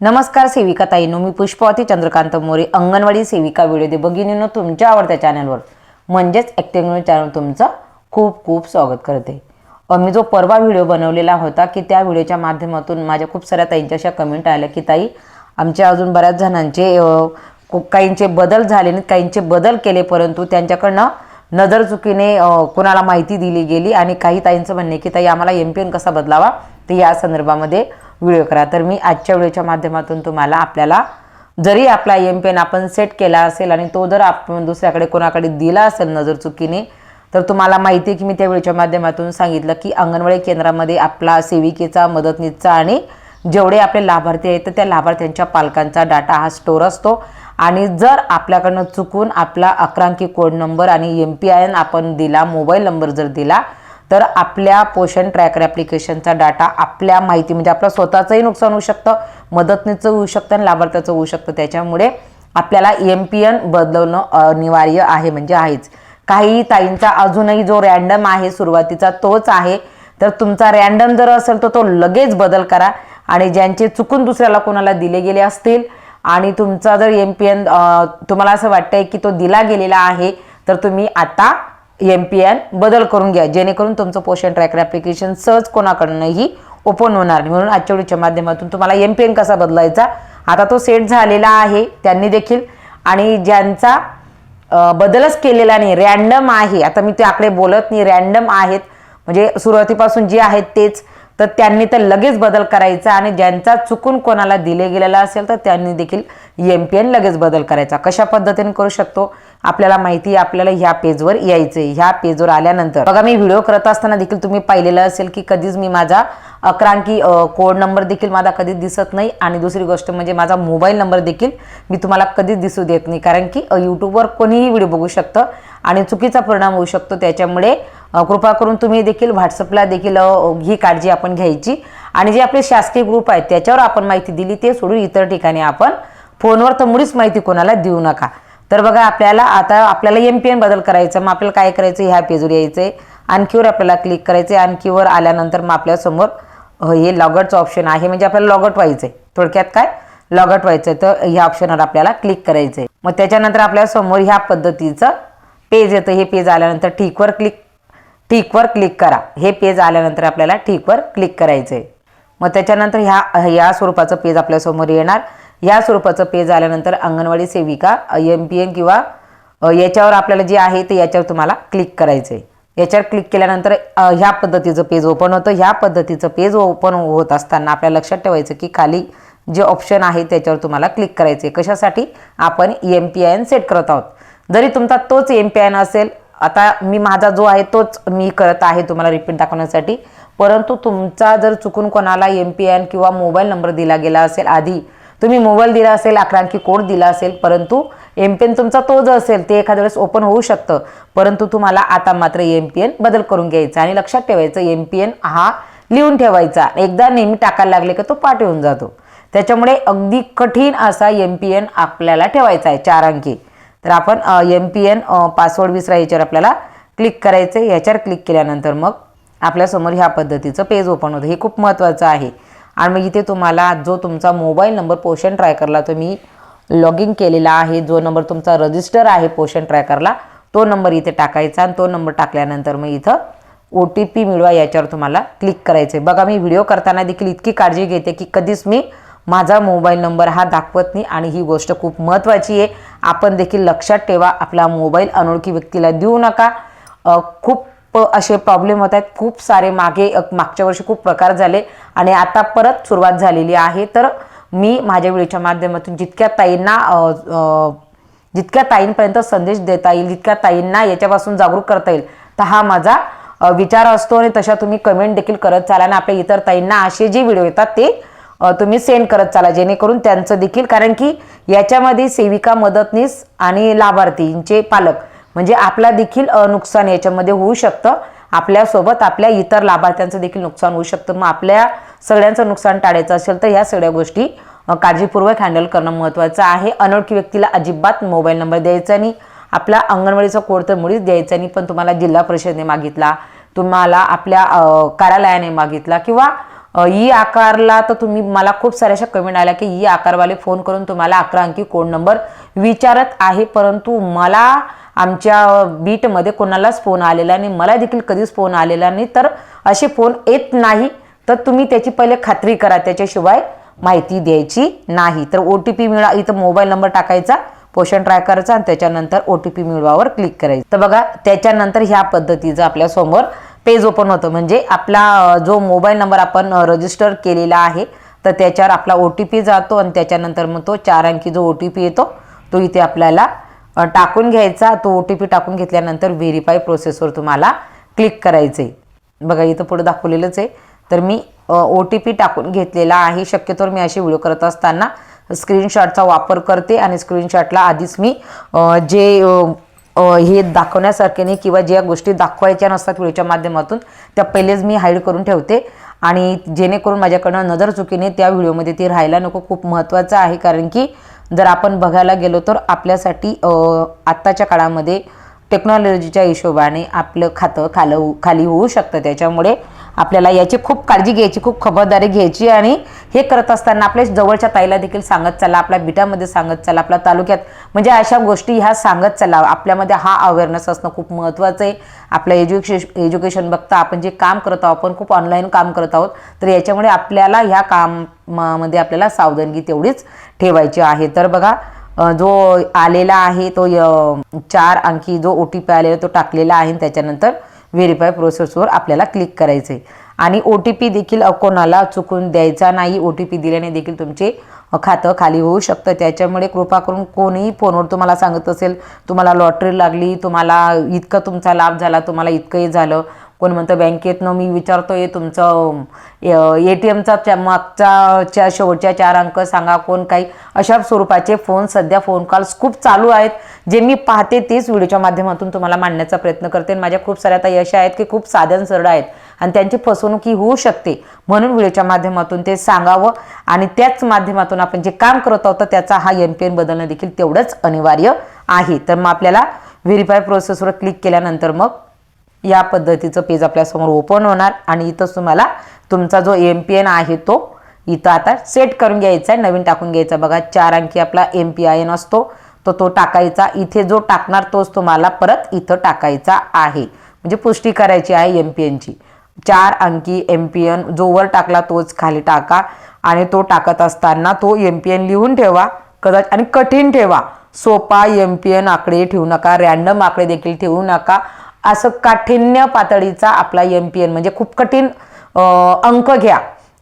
नमस्कार सेविका ताईनो मी पुष्पावती चंद्रकांत मोरे अंगणवाडी सेविका व्हिडिओ दे. भगिनीनं तुमच्या आवडत्या चॅनलवर म्हणजेच ॲक्टिव्ह चॅनल तुमचं खूप खूप स्वागत करते. मी जो परवा व्हिडिओ बनवलेला होता की त्या व्हिडिओच्या माध्यमातून माझ्या खूप साऱ्या ताईंच्या अशा कमेंट आल्या की ताई आमच्या अजून बऱ्याच जणांचे काहींचे बदल झाले नाहीत काहींचे बदल केले परंतु त्यांच्याकडनं नजर चुकीने कोणाला माहिती दिली गेली आणि काही ताईंचं म्हणणे की ताई आम्हाला एम पी एन कसा बदलावा? ते या संदर्भामध्ये व्हिडिओ करा. तर मी आजच्या व्हिडिओच्या माध्यमातून तुम्हाला आपल्याला जरी आपला एम पेन आपण सेट केला असेल आणि तो जर आपण दुसऱ्याकडे कोणाकडे दिला असेल नजर चुकीने तर तुम्हाला माहिती आहे की मी त्या व्हिडिओच्या माध्यमातून सांगितलं की अंगणवाडी केंद्रामध्ये आपला सेविकेचा मदतनीसचा आणि जेवढे आपले लाभार्थी आहेत तर त्या लाभार्थ्यांच्या पालकांचा डाटा हा स्टोअर असतो. आणि जर आपल्याकडनं चुकून आपला अकरांकी कोड नंबर आणि एम पी आय एन आपण दिला मोबाईल नंबर जर दिला तर आपल्या पोषण ट्रॅकर ॲप्लिकेशनचा डाटा आपल्या माहिती म्हणजे आपलं स्वतःचंही नुकसान होऊ शकतं मदतनीचं होऊ शकतं आणि लाभार्थ्याचं होऊ शकतं. त्याच्यामुळे आपल्याला एम पी एन बदलवणं अनिवार्य आहे म्हणजे आहेच. काही ताईंचा अजूनही जो रॅन्डम आहे सुरुवातीचा तोच आहे. तर तुमचा रॅन्डम जर असेल तर तो लगेच बदल करा आणि ज्यांचे चुकून दुसऱ्याला कोणाला दिले गेले असतील आणि तुमचा जर एम पी एन तुम्हाला असं वाटतंय की तो दिला गेलेला आहे तर तुम्ही आता एम पी एन बदल करून घ्या. जेणेकरून तुमचं पोषण ट्रॅकर ॲप्लिकेशन सहज कोणाकडनंही ओपन होणार नाही. म्हणून आजच्या व्हिडिओच्या माध्यमातून तुम्हाला एम पी एन कसा बदलायचा? आता तो सेट झालेला आहे. त्यांनी देखील आणि ज्यांचा बदलच केलेला नाही रॅन्डम आहे. आता मी ते आकडे बोलत नाही रॅन्डम आहेत. म्हणजे सुरुवातीपासून जे आहेत तेच. तर त्यांनी तर लगेच बदल करायचा आणि ज्यांचा चुकून कोणाला दिले गेलेला असेल तर त्यांनी देखील एम पी एन लगेच बदल करायचा. कशा पद्धतीने करू शकतो? आपल्याला माहिती आपल्याला ह्या पेजवर यायचं आहे ह्या पेजवर आल्यानंतर. बघा मी व्हिडिओ करत असताना देखील तुम्ही पाहिलेलं असेल की कधीच मी माझा अकरांकी कोड नंबर देखील माझा कधीच दिसत नाही. आणि दुसरी गोष्ट म्हणजे माझा मोबाईल नंबर देखील मी तुम्हाला कधीच दिसू देत नाही. कारण की यूट्यूबवर कोणीही व्हिडिओ बघू शकतं आणि चुकीचा परिणाम होऊ शकतो. त्याच्यामुळे कृपा करून तुम्ही देखील व्हॉट्सअपला देखील ही काळजी आपण घ्यायची. आणि जे आपले शासकीय ग्रुप आहेत त्याच्यावर आपण माहिती दिली ते सोडून इतर ठिकाणी आपण फोनवर तर मुळीच माहिती कोणाला देऊ नका. तर बघा आपल्याला आता आपल्याला एम पी एन बदल करायचं मग आपल्याला काय करायचं ह्या पेजवर यायचं आहे आणखीवर आपल्याला क्लिक करायचं आहे आणखीवर आल्यानंतर मग आपल्यासमोर हे लॉगआउटचं ऑप्शन आहे. म्हणजे आपल्याला लॉगआउट व्हायचं आहे थोडक्यात काय? लॉगआउट व्हायचं आहे तर ह्या ऑप्शनवर आपल्याला क्लिक करायचं आहे मग त्याच्यानंतर आपल्यासमोर ह्या पद्धतीचं पेज येतं. हे पेज आल्यानंतर ठीकवर क्लिक ठीकवर क्लिक करा. हे पेज आल्यानंतर आपल्याला ठीकवर क्लिक करायचं आहे मग त्याच्यानंतर ह्या या स्वरूपाचं पेज आपल्यासमोर येणार. या स्वरूपाचं पेज आल्यानंतर अंगणवाडी सेविका एम पी एन किंवा याच्यावर आपल्याला जे आहे ते याच्यावर तुम्हाला क्लिक करायचं आहे याच्यावर क्लिक केल्यानंतर ह्या पद्धतीचं पेज ओपन होतं. ह्या पद्धतीचं पेज ओपन होत असताना आपल्याला लक्षात ठेवायचं की खाली जे ऑप्शन आहे त्याच्यावर तुम्हाला क्लिक करायचे आहे कशासाठी? आपण M P I N set करत आहोत. जरी तुमचा तोच एम पी आय एन असेल आता मी माझा जो आहे तोच मी करत आहे तुम्हाला रिपीट दाखवण्यासाठी. परंतु तुमचा जर चुकून कोणाला एम पी एन किंवा मोबाईल नंबर दिला गेला असेल आधी तुम्ही मोबाईल दिला असेल अकरा अंकी कोड दिला असेल परंतु एम पी एन तुमचा तो जो असेल ते एखाद्या वेळेस ओपन होऊ शकतं. परंतु तुम्हाला आता मात्र एम पी एन बदल करून घ्यायचा आणि लक्षात ठेवायचं एम पी एन हा लिहून ठेवायचा. एकदा नेहमी टाकायला लागले की तो पाठ येऊन जातो. त्याच्यामुळे अगदी कठीण असा एम पी एन आपल्याला ठेवायचा आहे चार अंकी. तर आपण एम पी एन पासवर्ड विसरा याच्यावर आपल्याला क्लिक करायचं आहे याच्यावर क्लिक केल्यानंतर मग आपल्यासमोर ह्या पद्धतीचं पेज ओपन होतं. हे खूप महत्त्वाचं आहे. आणि मग इथे तुम्हाला जो तुमचा मोबाईल नंबर पोषण ट्रॅकरला तुम्ही लॉग इन केलेला आहे. जो नंबर तुमचा रजिस्टर आहे पोषण ट्रॅकरला तो नंबर इथे टाकायचा आणि तो नंबर टाकल्यानंतर मग इथं ओ टी पी मिळवा याच्यावर तुम्हाला क्लिक करायचं आहे बघा मी व्हिडिओ करताना देखील इतकी काळजी घेते की कधीच मी माझा मोबाईल नंबर हा दाखवत नाही आणि ही गोष्ट खूप महत्त्वाची आहे. आपण देखील लक्षात ठेवा आपला मोबाईल अनोळखी व्यक्तीला देऊ नका. खूप असे प्रॉब्लेम होत आहेत. खूप सारे मागे मागच्या वर्षी खूप प्रकार झाले आणि आता परत सुरुवात झालेली आहे. तर मी माझ्या वेळेच्या माध्यमातून जितक्या ताईंना जितक्या ताईंपर्यंत संदेश देता येईल जितक्या ताईंना याच्यापासून जागरूक करता येईल तर हा माझा विचार असतो आणि तशा तुम्ही कमेंट देखील करत चाला. आणि आपल्या इतर ताईंना असे जे व्हिडिओ येतात ते तुम्ही सेंड करत चाला जेणेकरून त्यांचं देखील कारण की याच्यामध्ये सेविका मदतनीस आणि लाभार्थींचे पालक म्हणजे आपला देखील नुकसान याच्यामध्ये होऊ शकतं. आपल्यासोबत आपल्या इतर लाभार्थ्यांचं देखील नुकसान होऊ शकतं. मग आपल्या सगळ्यांचं नुकसान टाळायचं असेल तर ह्या सगळ्या गोष्टी काळजीपूर्वक हँडल करणं महत्त्वाचं आहे. अनोळखी व्यक्तीला अजिबात मोबाईल नंबर द्यायचा नाही. आपला अंगणवाडीचा कोड तर मुळीच द्यायचा नाही पण तुम्हाला जिल्हा परिषदने मागितला तुम्हाला आपल्या कार्यालयाने मागितला किंवा ई आकारला तर तुम्ही मला खूप साऱ्या अशा कमेंट आल्या की ई आकारवाले फोन करून तुम्हाला अकरा अंकी कोड नंबर विचारत आहे. परंतु मला आमच्या बीटमध्ये कोणालाच फोन आलेला नाही. मला देखील कधीच फोन आलेला नाही. तर असे फोन येत नाही. तर तुम्ही त्याची पहिले खात्री करा. त्याच्याशिवाय माहिती द्यायची नाही. तर ओ टी पी मिळा इथं मोबाईल नंबर टाकायचा पोषण ट्रॅकरचा आणि त्याच्यानंतर ओ टी पी मिळवावर क्लिक करायचं. तर बघा त्याच्यानंतर ह्या पद्धतीचं आपल्यासमोर पेज ओपन होतं. म्हणजे आपला जो मोबाईल नंबर आपण रजिस्टर केलेला आहे तर त्याच्यावर आपला ओ टी पी जातो आणि त्याच्यानंतर मग तो चार अंकी जो ओ टी पी येतो तो इथे आपल्याला टाकून घ्यायचा. तो ओ टी पी टाकून घेतल्यानंतर व्हेरीफाय प्रोसेसवर तुम्हाला क्लिक करायचं आहे बघा इथं पुढे दाखवलेलंच आहे. तर मी ओ टी पी टाकून घेतलेला आहे. शक्यतोवर मी असे व्हिडिओ करत असताना स्क्रीनशॉटचा वापर करते आणि स्क्रीनशॉटला आधीच मी जे हे दाखवण्यासारखे नाही किंवा ज्या गोष्टी दाखवायच्या नसतात व्हिडिओच्या माध्यमातून त्या पहिलेच मी हाईड करून ठेवते. आणि जेणेकरून माझ्याकडनं नजर चुकीने त्या व्हिडिओमध्ये ती राहायला नको. खूप महत्त्वाचं आहे कारण की जर आपण बघायला गेलो तर आपल्यासाठी आत्ताच्या काळामध्ये टेक्नॉलॉजीच्या हिशोबाने आपलं खातं खालं खाली होऊ शकतं. त्याच्यामुळे आपल्याला याची खूप काळजी घ्यायची खूप खबरदारी घ्यायची आणि हे करत असताना आपल्या जवळच्या ताईला देखील सांगत चला आपल्या बिटामध्ये सांगत चला आपल्या तालुक्यात म्हणजे अशा गोष्टी ह्या सांगत चला. आपल्यामध्ये हा अवेअरनेस असणं खूप महत्त्वाचं आहे. आपलं एज्युकेशन एज्युकेशन बघता आपण जे काम करत आहोत आपण खूप ऑनलाईन काम करत आहोत तर याच्यामुळे आपल्याला ह्या कामामध्ये आपल्याला सावधानगी तेवढीच ठेवायची आहे. तर बघा जो आलेला आहे तो चार अंकी जो ओ टी पी आलेला तो टाकलेला आहे त्याच्यानंतर व्हेरीफाय प्रोसेसवर आपल्याला क्लिक करायचं आहे आणि ओ टी पी देखील कोणाला चुकून द्यायचा नाही ओ टी पी दिल्याने देखील तुमचे खातं खाली होऊ शकतं. त्याच्यामुळे कृपा करून कोणीही फोनवर तुम्हाला सांगत असेल तुम्हाला लॉटरी लागली तुम्हाला इतकं तुमचा लाभ झाला तुम्हाला इतकंही झालं कोण म्हणतं बँकेतनं मी विचारतोय तुमचं ए टी एमचा मागचा च्या शेवटच्या चार अंक सांगा कोण काही. अशा स्वरूपाचे फोन सध्या फोन कॉल्स खूप चालू आहेत. जे मी पाहते तेच व्हिडिओच्या माध्यमातून तुम्हाला मांडण्याचा प्रयत्न करते. माझ्या खूप साऱ्या ताई अशा आहेत की खूप साधन सरळ आहेत. आणि त्यांची फसवणूक ही होऊ शकते. म्हणून व्हिडिओच्या माध्यमातून ते सांगावं. आणि त्याच माध्यमातून आपण जे काम करत आहोत तर त्याचा हा एन पी एन बदलणं देखील तेवढंच अनिवार्य आहे. तर मग आपल्याला व्हेरीफाय प्रोसेसवर क्लिक केल्यानंतर मग या पद्धतीचं पेज आपल्यासमोर ओपन होणार आणि इथंच तुम्हाला तुमचा जो एम पी एन आहे तो इथं आता सेट करून घ्यायचा आहे. नवीन टाकून घ्यायचा बघा चार अंकी आपला एम पी आय एन असतो. तो तो टाकायचा. इथे जो टाकणार तोच तुम्हाला परत इथं टाकायचा आहे. म्हणजे पुष्टी करायची आहे एम पी एनची चार अंकी एम पी एन जो वर टाकला तोच खाली टाका आणि तो टाकत असताना तो एम पी एन लिहून ठेवा. कदाचित आणि कठीण ठेवा. सोपा एम पी एन आकडे ठेवू नका. रॅन्डम आकडे देखील ठेवू नका. असं काठिण्य पातळीचा आपला एम पी एन म्हणजे खूप कठीण अंक घ्या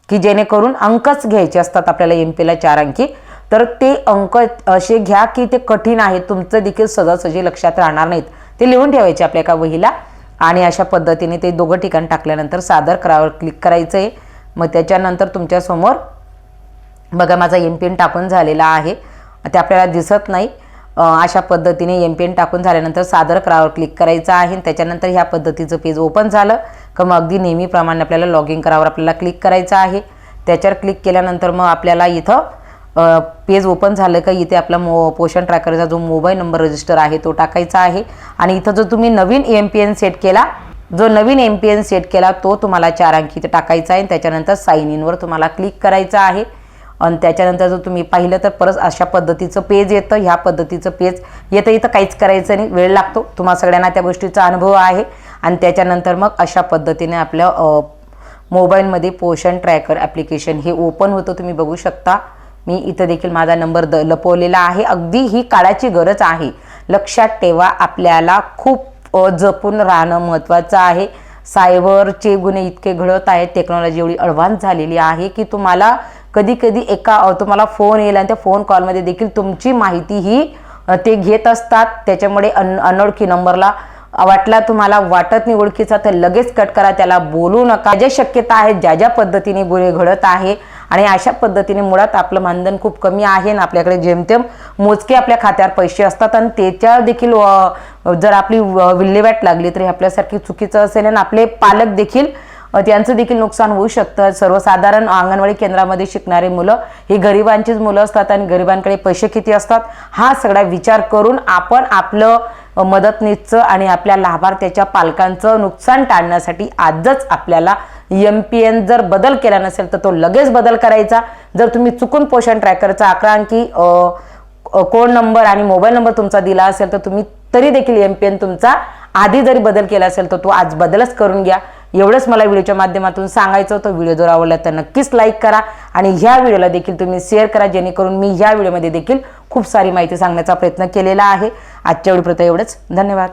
की जेणेकरून अंकच घ्यायचे असतात आपल्याला एम पीला चार अंकी. तर ते अंक असे घ्या की ते कठीण आहे तुमचं देखील सहजासहजी लक्षात राहणार नाहीत. ते लिहून ठेवायचे आपल्या एका वहीला आणि अशा पद्धतीने ते दोघं ठिकाण टाकल्यानंतर सादर करावर क्लिक करायचं आहे मग त्याच्यानंतर तुमच्यासमोर बघा माझा एम पी एन टाकून झालेला आहे. ते आपल्याला दिसत नाही. अशा पद्धतीने एम पी एन टाकून झाल्यानंतर सादर करावर क्लिक करायचं आहे आणि त्याच्यानंतर ह्या पद्धतीचं पेज ओपन झालं. का मग अगदी नेहमीप्रमाणे आपल्याला लॉग इन करावर आपल्याला क्लिक करायचं आहे. त्याच्यावर क्लिक केल्यानंतर मग आपल्याला इथं पेज ओपन झालं का इथे आपला मो पोषण ट्रॅकरचा जो मोबाईल नंबर रजिस्टर आहे तो टाकायचा आहे. आणि इथं जो तुम्ही नवीन एम पी एन सेट केला जो नवीन एम पी एन सेट केला तो तुम्हाला चार अंकी इथे टाकायचा आहे आणि त्याच्यानंतर साईन इनवर तुम्हाला क्लिक करायचं आहे. आणि त्याच्यानंतर जर तुम्ही पाहिलं तर परत अशा पद्धतीचं पेज येतं ह्या पद्धतीचं पेज येतं. इथं काहीच करायचं नाही वेळ लागतो. तुम्हाला सगळ्यांना त्या गोष्टीचा अनुभव आहे. आणि त्याच्यानंतर मग अशा पद्धतीने आपल्या मोबाईलमध्ये पोषण ट्रॅकर ॲप्लिकेशन हे ओपन होतं. तुम्ही बघू शकता. मी इथं देखील माझा नंबर द लपवलेला आहे. अगदी ही काळाची गरज आहे. लक्षात ठेवा आपल्याला खूप जपून राहणं महत्त्वाचं आहे. सायबरचे गुन्हे इतके घडत आहेत. टेक्नॉलॉजी एवढी ॲडव्हान्स झालेली आहे की तुम्हाला कधी कधी एका तुम्हाला फोन येईल आणि त्या फोन कॉलमध्ये देखील तुमची माहिती ही ते घेत असतात. त्याच्यामुळे अन अनोळखी नंबरला वाटला तुम्हाला वाटत नाही ओळखीचा तर लगेच कट करा. त्याला बोलू नका. ज्या शक्यता आहेत ज्या ज्या पद्धतीने गुन्हे घडत आहे आणि अशा पद्धतीने मुळात आपलं मानधन खूप कमी आहे ना आपल्याकडे जेमतेम मोजके आपल्या खात्यावर पैसे असतात आणि त्याच्या देखील जर आपली विल्हेवाट लागली तरी आपल्यासारखी चुकीचं असेल आणि आपले पालक देखील त्यांचं देखील नुकसान होऊ शकतं. सर्वसाधारण अंगणवाडी केंद्रामध्ये शिकणारे मुलं ही गरिबांचीच मुलं असतात आणि गरिबांकडे पैसे किती असतात? हा सगळा विचार करून आपण आपलं मदतनीसचं आणि आपल्या लाभार्थ्याच्या पालकांचं नुकसान टाळण्यासाठी आजच आपल्याला एम पी एन जर बदल केला नसेल तर तो लगेच बदल करायचा. जर तुम्ही चुकून पोषण ट्रॅकरचा अकरा अंकी कोड नंबर आणि मोबाईल नंबर तुमचा दिला असेल तर तुम्ही तरी देखील एम पी एन तुमचा आधी जरी बदल केला असेल तर तो आज बदलच करून घ्या. एवढंच मला व्हिडिओच्या माध्यमातून सांगायचं होतं. व्हिडिओ जर आवडला तर नक्कीच लाईक करा आणि ह्या व्हिडिओला देखील तुम्ही शेअर करा जेणेकरून मी ह्या व्हिडिओमध्ये देखील खूप सारी माहिती सांगण्याचा प्रयत्न केलेला आहे. आजच्या व्हिडिओपुरतं एवढंच. धन्यवाद.